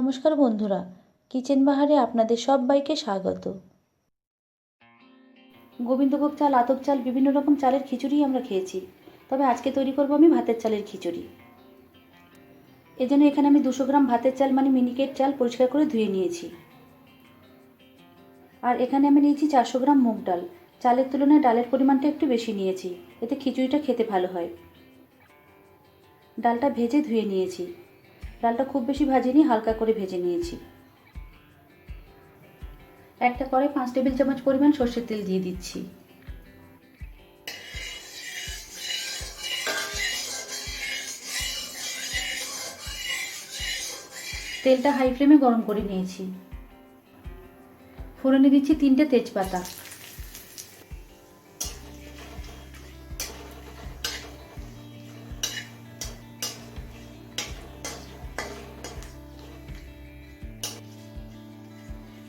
নমস্কার বন্ধুরা, কিচেন বাহারে আপনাদের সবাইকে স্বাগত। গোবিন্দভোগ চাল, আতপ চাল, বিভিন্ন রকম চালের খিচুড়ি আমরা খেয়েছি। তবে আজকে তৈরি করব আমি ভাতের চালের খিচুড়ি। এজন্য এখানে আমি দুশো গ্রাম ভাতের চাল মানে মিনিকেট চাল পরিষ্কার করে ধুয়ে নিয়েছি। আর এখানে আমি নিয়েছি চারশো গ্রাম মুগ ডাল। চালের তুলনায় ডালের পরিমাণটা একটু বেশি নিয়েছি, এতে খিচুড়িটা খেতে ভালো হয়। ডালটা ভেজে ধুয়ে নিয়েছি। ডালটা খুব বেশি ভাজিনি, হালকা করে ভেজে নিয়েছি। একটা করে পাঁচ টেবিল চামচ পরিমাণ সর্ষের তেল দিয়ে দিচ্ছি। তেলটা হাই ফ্লেমে গরম করে নিয়েছি। ফোড়নে দিচ্ছি তিনটে তেজপাতা।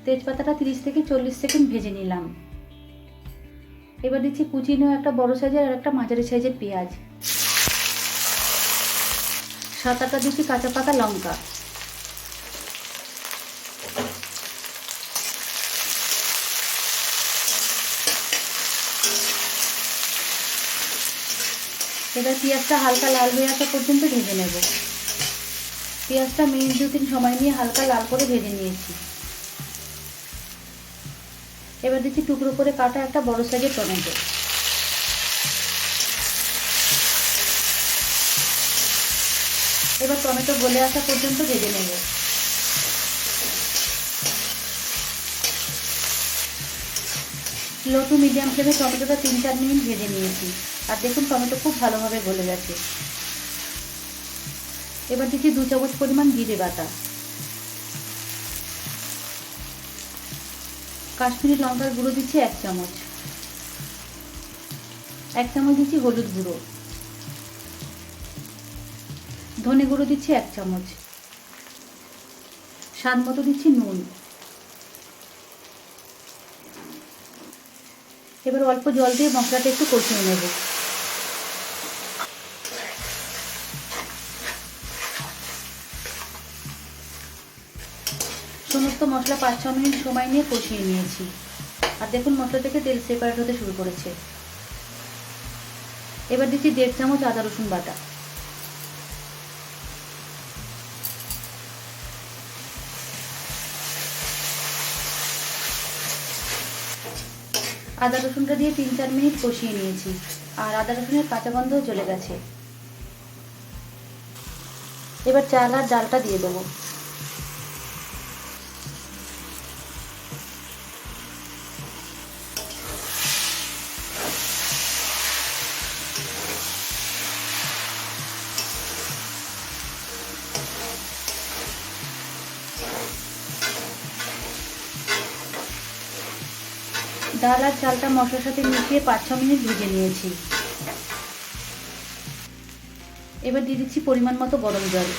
তেজপাতাটা তিরিশ থেকে চল্লিশ সেকেন্ড ভেজে নিলাম। এবার দিচ্ছি কুচি নেওয়া একটা বড় সাইজের আর একটা মাঝারি সাইজের পেঁয়াজ। সাত আটটা দিচ্ছি কাঁচা পাকা লঙ্কা। এবার পেঁয়াজটা হালকা লাল হয়ে আসা পর্যন্ত ভেজে নেব। পেঁয়াজটা মিনিট দু তিন সময় নিয়ে হালকা লাল করে ভেজে নিয়েছি। এবার দিচ্ছি টুকরো করে কাটা একটা বড় সাইজের টমেটো। এবার টমেটো গলে আসা পর্যন্ত ভেজে নেব। লো টু মিডিয়াম ফ্লেমে টমেটোটা তিন চার মিনিট ভেজে নিয়েছি। আর দেখুন টমেটো খুব ভালোভাবে গলে গেছে। এবার দিচ্ছি দু চামচ পরিমাণ জিরে বাটা। কাশ্মীরি লঙ্কার গুঁড়ো দিচ্ছি এক চামচ। এক চামচ দিচ্ছি হলুদ গুঁড়ো। ধনে গুঁড়ো দিচ্ছি এক চামচ। স্বাদ মতো দিচ্ছি নুন। এবার অল্প জল দিয়ে মশলাটা একটু কষিয়ে নেব। সমস্ত মশলা পাঁচ ছ মিনিট সময় নিয়ে কষিয়ে নিয়েছি। আর দেখুন, মশলা থেকে তেল সেপারেট হতে শুরু করেছে। এবার দিচ্ছি দেড় চামচ আদা রসুন বাটা। আদা রসুনটা দিয়ে তিন চার মিনিট কষিয়ে নিয়েছি। আর আদা রসুনের কাঁচা গন্ধও চলে গেছে। এবার চাল আর ডালটা দিয়ে দেবো। ডাল আর চালটা মশলার সাথে মিশিয়ে পাঁচ ছ মিনিট ভেজে নিয়েছি। এবার দিয়ে দিচ্ছি পরিমাণ মতো গরম জল।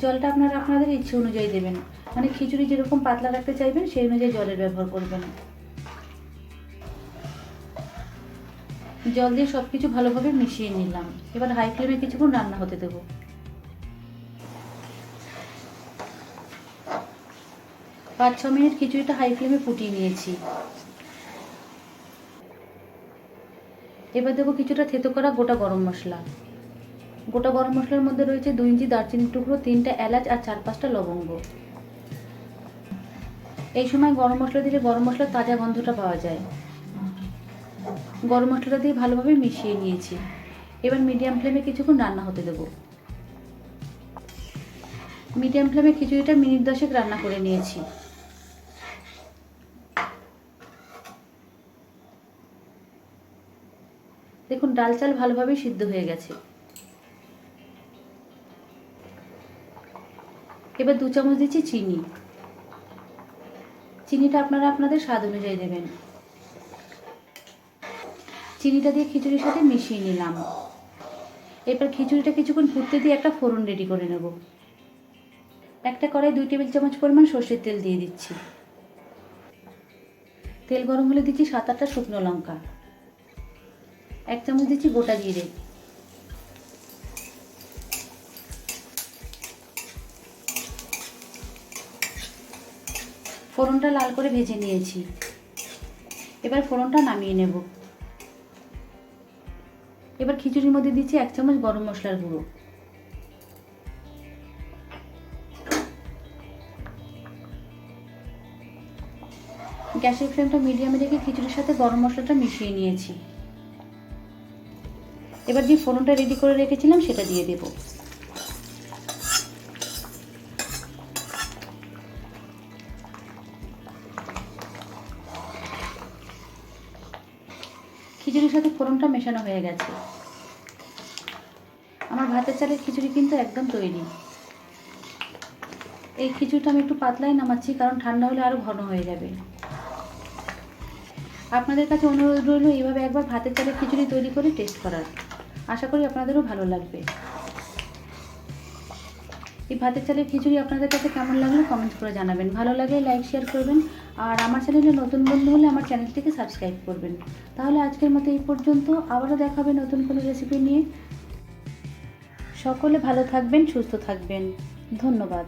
জলটা আপনারা আপনাদের ইচ্ছে অনুযায়ী দেবেন। মানে খিচুড়ি যেরকম পাতলা রাখতে চাইবেন, সেই অনুযায়ী জলের ব্যবহার করবেন। জল দিয়ে সব কিছু ভালোভাবে মিশিয়ে নিলাম। এবার হাই ফ্লেমে কিছুক্ষণ রান্না হতে দেবো। পাঁচ ছ মিনিট খিচুড়িটা হাই ফ্লেমে ফুটিয়ে নিয়েছি। এবার দেবো কিছুটা থেতো করা গোটা গরম মশলা। গোটা গরম মশলার মধ্যে রয়েছে দুই ইঞ্চি দারচিনির টুকরো, তিনটা এলাচ আর চার পাঁচটা লবঙ্গ। এই সময় গরম মশলা দিলে গরম মশলার তাজা গন্ধটা পাওয়া যায়। গরম মশলাটা দিয়ে ভালোভাবে মিশিয়ে নিয়েছি। এবার মিডিয়াম ফ্লেমে কিছুক্ষণ রান্না হতে দেবো। মিডিয়াম ফ্লেমে খিচুড়িটা মিনিট দশেক রান্না করে নিয়েছি। দেখুন, ডাল চাল ভালোভাবে সিদ্ধ হয়ে গেছে। এবার দু চামচ দিচ্ছি চিনি। চিনিটা আপনারা আপনাদের স্বাদ অনুযায়ী দেবেন। চিনিটা দিয়ে খিচুড়ির সাথে মিশিয়ে নিলাম। এবার খিচুড়িটা কিছুক্ষণ ফুটতে দিয়ে একটা ফোড়ন রেডি করে নেব। একটা কড়াই দুই টেবিল চামচ পরিমাণ সর্ষের তেল দিয়ে দিচ্ছি। তেল গরম হলে দিচ্ছি সাত আটটা শুকনো লঙ্কা। এক চামচ দিচ্ছি, গোটা জিরে ফোড়নটা লাল করে ভেজে নিয়েছি। এবার ফোড়নটা নামিয়ে নেব। এবার খিচুড়ির মধ্যে দিচ্ছি এক চামচ গরম মশলার গুঁড়ো। গ্যাসের ফ্লেমটা মিডিয়ামে রেখে খিচুড়ির সাথে গরম মশলাটা মিশিয়ে নিয়েছি। এবার যে ফোড়নটা রেডি করে রেখেছিলাম, সেটা দিয়ে দেব। খিচুড়ির সাথে ফোড়নটা মেশানো হয়ে গেছে। আমার ভাতের চালের খিচুড়ি কিন্তু একদম তৈরি। এই খিচুড়িটা আমি একটু পাতলাই নামাচ্ছি, কারণ ঠান্ডা হলে আরও ঘন হয়ে যাবে। আপনাদের কাছে অনুরোধ রইল, এইভাবে একবার ভাতের চালের খিচুড়ি তৈরি করে টেস্ট করার। আশা করি আপনাদেরও ভালো লাগবে। এই ভাতের চালের খিচুড়ি আপনাদের কাছে কেমন লাগল কমেন্ট করে জানাবেন। ভালো লাগলে লাইক, শেয়ার করবেন আর আমার চ্যানেলে নতুন বন্ধু হলে আমার চ্যানেলটিকে সাবস্ক্রাইব করবেন। তাহলে আজকের মতো এই পর্যন্ত আবারও দেখাবে নতুন কোনো রেসিপি নিয়ে। সকলে ভালো থাকবেন, সুস্থ থাকবেন। ধন্যবাদ।